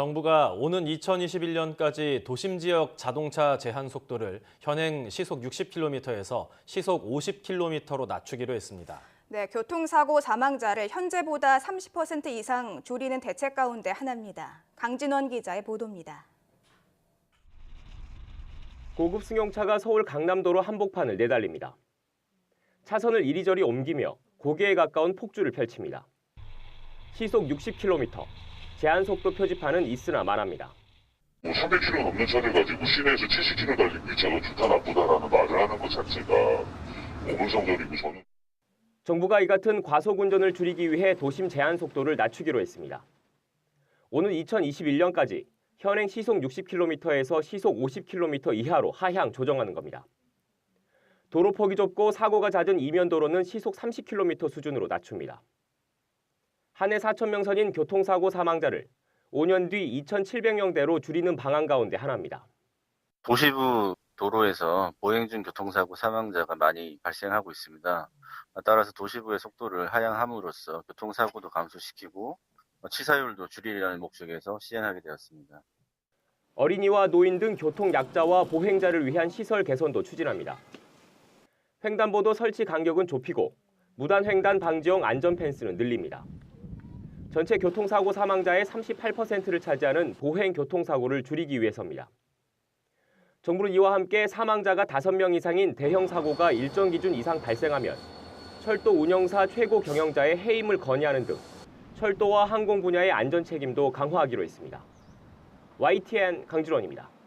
정부가 오는 2021년까지 도심 지역 자동차 제한 속도를 현행 시속 60km에서 시속 50km로 낮추기로 했습니다. 네, 교통사고 사망자를 현재보다 30% 이상 줄이는 대책 가운데 하나입니다. 강진원 기자의 보도입니다. 고급 승용차가 서울 강남도로 한복판을 내달립니다. 차선을 이리저리 옮기며 고개에 가까운 폭주를 펼칩니다. 시속 60km, 제한 속도 표지판은 있으나 말합니다. 뭐 300km 넘는 차를 가지고 시내에서 70km 달리고 이 차가 좋다 나쁘다라는 말을 하는 것 자체가 고물성설이고 저는 정부가 이 같은 과속 운전을 줄이기 위해 도심 제한 속도를 낮추기로 했습니다. 오는 2021년까지 현행 시속 60km에서 시속 50km 이하로 하향 조정하는 겁니다. 도로 폭이 좁고 사고가 잦은 이면 도로는 시속 30km 수준으로 낮춥니다. 한 해 4천 명 선인 교통사고 사망자를 5년 뒤 2,700명대로 줄이는 방안 가운데 하나입니다. 도시부 도로에서 보행 중 교통사고 사망자가 많이 발생하고 있습니다. 따라서 도시부의 속도를 하향함으로써 교통사고도 감소시키고 치사율도 줄이려는 목적에서 시행하게 되었습니다. 어린이와 노인 등 교통 약자와 보행자를 위한 시설 개선도 추진합니다. 횡단보도 설치 간격은 좁히고 무단 횡단 방지용 안전 펜스는 늘립니다. 전체 교통사고 사망자의 38%를 차지하는 보행 교통사고를 줄이기 위해서입니다. 정부는 이와 함께 사망자가 5명 이상인 대형 사고가 일정 기준 이상 발생하면 철도 운영사 최고 경영자의 해임을 건의하는 등 철도와 항공 분야의 안전 책임도 강화하기로 했습니다. YTN 강준원입니다.